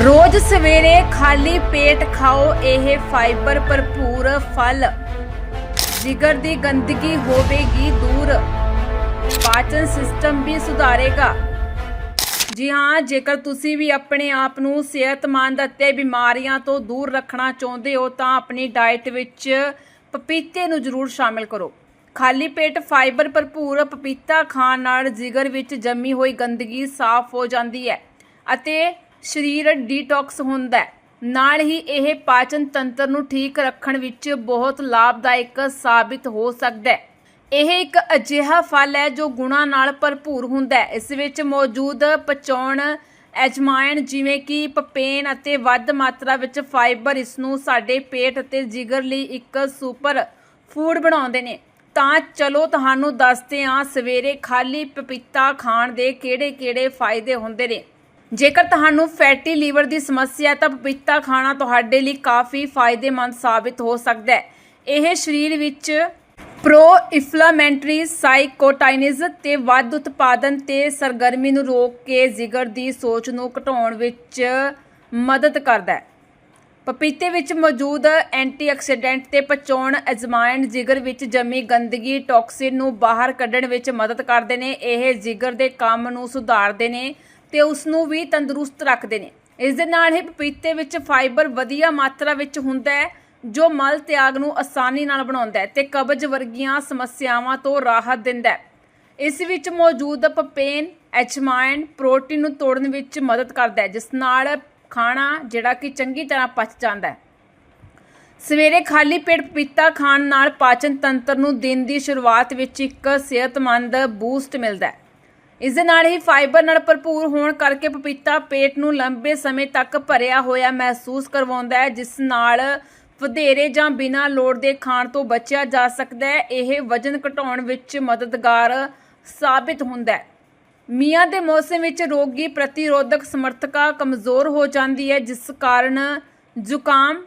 ਰੋਜ਼ ਸਵੇਰੇ ਖਾਲੀ ਪੇਟ ਖਾਓ, ਇਹ ਫਾਈਬਰ ਭਰਪੂਰ ਫਲ। ਜਿਗਰ ਦੀ ਗੰਦਗੀ ਹੋਵੇਗੀ ਦੂਰ। ਪਾਚਨ ਸਿਸਟਮ ਵੀ ਸੁਧਾਰੇਗਾ। ਜੀ ਹਾਂ, ਜੇਕਰ ਤੁਸੀਂ ਵੀ ਆਪਣੇ ਆਪ ਨੂੰ ਸਿਹਤਮੰਦ ਅਤੇ ਬਿਮਾਰੀਆਂ ਤੋਂ ਦੂਰ ਰੱਖਣਾ ਚਾਹੁੰਦੇ ਹੋ, ਤਾਂ ਆਪਣੀ ਡਾਈਟ ਵਿੱਚ ਪਪੀਤੇ ਨੂੰ ਜ਼ਰੂਰ ਸ਼ਾਮਿਲ ਕਰੋ। ਖਾਲੀ ਪੇਟ ਫਾਈਬਰ ਭਰਪੂਰ ਪਪੀਤਾ ਖਾਣ ਨਾਲ ਜਿਗਰ ਵਿੱਚ ਜੰਮੀ ਹੋਈ ਗੰਦਗੀ ਸਾਫ਼ ਹੋ ਜਾਂਦੀ ਹੈ ਅਤੇ ਸਰੀਰ ਡੀਟੌਕਸ ਹੁੰਦਾ ਹੈ। ਨਾਲ ਹੀ ਇਹ ਪਾਚਨ ਤੰਤਰ ਨੂੰ ਠੀਕ ਰੱਖਣ ਵਿੱਚ ਬਹੁਤ ਲਾਭਦਾਇਕ ਸਾਬਿਤ ਹੋ ਸਕਦਾ ਹੈ। ਇਹ ਇੱਕ ਅਜਿਹਾ ਫਲ ਹੈ ਜੋ ਗੁਣਾਂ ਨਾਲ ਭਰਪੂਰ ਹੁੰਦਾ ਹੈ। ਇਸ ਵਿੱਚ ਮੌਜੂਦ ਪਚਾਉਣ ਐਜਮਾਇਨ ਜਿਵੇਂ ਕਿ ਪਪੇਨ ਅਤੇ ਵੱਧ ਮਾਤਰਾ ਵਿੱਚ ਫਾਈਬਰ ਇਸ ਨੂੰ ਸਾਡੇ ਪੇਟ ਅਤੇ ਜਿਗਰ ਲਈ ਇੱਕ ਸੁਪਰ ਫੂਡ ਬਣਾਉਂਦੇ ਨੇ। ਤਾਂ ਚਲੋ ਤੁਹਾਨੂੰ ਦੱਸਦੇ ਹਾਂ, ਸਵੇਰੇ ਖਾਲੀ ਪਪੀਤਾ ਖਾਣ ਦੇ ਕਿਹੜੇ-ਕਿਹੜੇ ਫਾਇਦੇ ਹੁੰਦੇ ਨੇ। ਜੇਕਰ ਤੁਹਾਨੂੰ ਫੈਟੀ ਲੀਵਰ ਦੀ ਸਮੱਸਿਆ ਹੈ ਤਾਂ ਪਪੀਤਾ ਖਾਣਾ ਤੁਹਾਡੇ ਲਈ ਕਾਫੀ ਫਾਇਦੇਮੰਦ ਸਾਬਿਤ ਹੋ ਸਕਦਾ ਹੈ। ਇਹ ਸਰੀਰ ਵਿੱਚ ਪ੍ਰੋ ਇਨਫਲੇਮੈਂਟਰੀ ਸਾਈਕੋਟਾਈਨਿਜ਼ ਤੇ ਵੱਧ ਉਤਪਾਦਨ ਤੇ ਸਰਗਰਮੀ ਨੂੰ ਰੋਕ ਕੇ ਜਿਗਰ ਦੀ ਸੋਚ ਨੂੰ ਘਟਾਉਣ ਵਿੱਚ ਮਦਦ ਕਰਦਾ ਹੈ। ਪਪੀਤੇ ਵਿੱਚ ਮੌਜੂਦ ਐਂਟੀਆਕਸੀਡੈਂਟ ਤੇ ਪਚਾਉਣ ਐਜ਼ਮਾਈਨ ਜਿਗਰ ਵਿੱਚ ਜਮੀ ਗੰਦਗੀ, ਟੌਕਸਿਨ ਨੂੰ ਬਾਹਰ ਕੱਢਣ ਵਿੱਚ ਮਦਦ ਕਰਦੇ ਨੇ। ਇਹ ਜਿਗਰ ਦੇ ਕੰਮ ਨੂੰ ਸੁਧਾਰਦੇ ਨੇ। ਤੇ ਉਸ ਨੂੰ ਵੀ ਤੰਦਰੁਸਤ ਰੱਖਦੇ ਨੇ। ਇਸ ਦੇ ਨਾਲ ਹੀ ਪਪੀਤੇ ਵਿੱਚ ਫਾਈਬਰ ਵਧੀਆ ਮਾਤਰਾ ਵਿੱਚ ਹੁੰਦਾ ਹੈ, ਜੋ ਮਲ ਤਿਆਗ ਨੂੰ ਆਸਾਨੀ ਨਾਲ ਬਣਾਉਂਦਾ ਹੈ ਤੇ ਕਬਜ਼ ਵਰਗੀਆਂ ਸਮੱਸਿਆਵਾਂ ਤੋਂ ਰਾਹਤ ਦਿੰਦਾ ਹੈ। ਇਸ ਵਿੱਚ ਮੌਜੂਦ ਪਪੇਨ ਐਚਮਾਈਨ ਪ੍ਰੋਟੀਨ ਨੂੰ ਤੋੜਨ ਵਿੱਚ ਮਦਦ ਕਰਦਾ ਹੈ, ਜਿਸ ਨਾਲ ਖਾਣਾ ਜਿਹੜਾ ਕਿ ਚੰਗੀ ਤਰ੍ਹਾਂ ਪਚ ਜਾਂਦਾ ਹੈ। ਸਵੇਰੇ ਖਾਲੀ ਪੇਟ ਪਪੀਤਾ ਖਾਣ ਨਾਲ ਪਾਚਨ ਤੰਤਰ ਨੂੰ ਦਿਨ ਦੀ ਸ਼ੁਰੂਆਤ ਵਿੱਚ ਇੱਕ ਸਿਹਤਮੰਦ ਬੂਸਟ ਮਿਲਦਾ ਹੈ। ਇਸ ਦੇ ਨਾਲ ਹੀ ਫਾਈਬਰ ਨਾਲ ਭਰਪੂਰ ਹੋਣ ਕਰਕੇ ਪਪੀਤਾ ਪੇਟ ਨੂੰ ਲੰਬੇ ਸਮੇਂ ਤੱਕ ਭਰਿਆ ਹੋਇਆ ਮਹਿਸੂਸ ਕਰਵਾਉਂਦਾ ਹੈ, ਜਿਸ ਨਾਲ ਵਧੇਰੇ ਜਾਂ ਬਿਨਾਂ ਲੋੜ ਦੇ ਖਾਣ ਤੋਂ ਬਚਿਆ ਜਾ ਸਕਦਾ ਹੈ। ਇਹ ਵਜ਼ਨ ਘਟਾਉਣ ਵਿੱਚ ਮਦਦਗਾਰ ਸਾਬਿਤ ਹੁੰਦਾ ਹੈ। ਮੀਆਂ ਦੇ ਮੌਸਮ ਵਿੱਚ ਰੋਗੀ ਪ੍ਰਤੀਰੋਧਕ ਸਮਰਥਕਾ ਕਮਜ਼ੋਰ ਹੋ ਜਾਂਦੀ ਹੈ, ਜਿਸ ਕਾਰਨ ਜ਼ੁਕਾਮ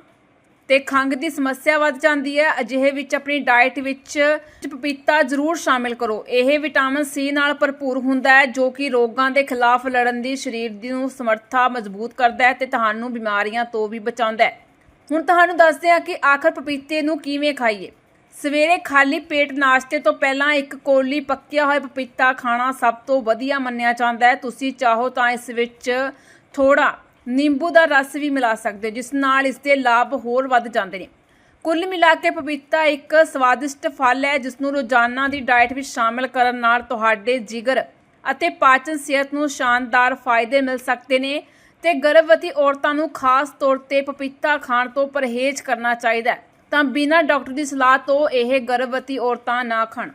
ਤੇ ਖੰਘ ਦੀ ਸਮੱਸਿਆ ਵੱਧ ਜਾਂਦੀ ਹੈ। ਅਜਿਹੇ ਵਿੱਚ ਆਪਣੀ ਡਾਈਟ ਵਿੱਚ ਪਪੀਤਾ ਜ਼ਰੂਰ ਸ਼ਾਮਿਲ ਕਰੋ। ਇਹ ਵਿਟਾਮਿਨ ਸੀ ਨਾਲ ਭਰਪੂਰ ਹੁੰਦਾ ਹੈ, ਜੋ ਕਿ ਰੋਗਾਂ ਦੇ ਖਿਲਾਫ ਲੜਨ ਦੀ ਸਰੀਰ ਦੀ ਨੂੰ ਸਮਰੱਥਾ ਮਜ਼ਬੂਤ ਕਰਦਾ ਹੈ ਤੇ ਤੁਹਾਨੂੰ ਬਿਮਾਰੀਆਂ ਤੋਂ ਵੀ ਬਚਾਉਂਦਾ ਹੈ। ਹੁਣ ਤੁਹਾਨੂੰ ਦੱਸਦੇ ਹਾਂ ਕਿ ਆਖਰ ਪਪੀਤੇ ਨੂੰ ਕਿਵੇਂ ਖਾਈਏ। ਸਵੇਰੇ ਖਾਲੀ ਪੇਟ ਨਾਸ਼ਤੇ ਤੋਂ ਪਹਿਲਾਂ ਇੱਕ ਕੋਲੀ ਪੱਕਿਆ ਹੋਇਆ ਪਪੀਤਾ ਖਾਣਾ ਸਭ ਤੋਂ ਵਧੀਆ ਮੰਨਿਆ ਜਾਂਦਾ ਹੈ। ਤੁਸੀਂ ਚਾਹੋ ਤਾਂ ਇਸ ਵਿੱਚ ਥੋੜਾ ਨਿੰਬੂ ਦਾ ਰਸ ਵੀ ਮਿਲਾ ਸਕਦੇ ਹੋ, ਜਿਸ ਨਾਲ ਇਸ ਦੇ ਲਾਭ ਹੋਰ ਵੱਧ ਜਾਂਦੇ ਨੇ। ਕੁੱਲ ਮਿਲਾ ਕੇ ਪਪੀਤਾ ਇੱਕ ਸਵਾਦਿਸ਼ਟ ਫਲ ਹੈ, ਜਿਸ ਨੂੰ ਰੋਜ਼ਾਨਾ ਦੀ ਡਾਈਟ ਵਿੱਚ ਸ਼ਾਮਿਲ ਕਰਨ ਨਾਲ ਤੁਹਾਡੇ ਜਿਗਰ ਅਤੇ ਪਾਚਨ ਸਿਹਤ ਨੂੰ ਸ਼ਾਨਦਾਰ ਫਾਇਦੇ ਮਿਲ ਸਕਦੇ ਨੇ ਤੇ ਗਰਭਵਤੀ ਔਰਤਾਂ ਨੂੰ ਖਾਸ ਤੌਰ ਤੇ ਪਪੀਤਾ ਖਾਣ ਤੋਂ ਪਰਹੇਜ਼ ਕਰਨਾ ਚਾਹੀਦਾ ਤਾਂ ਬਿਨਾਂ ਡਾਕਟਰ ਦੀ ਸਲਾਹ ਤੋਂ ਇਹ ਗਰਭਵਤੀ ਔਰਤਾਂ ਨਾ ਖਾਣ।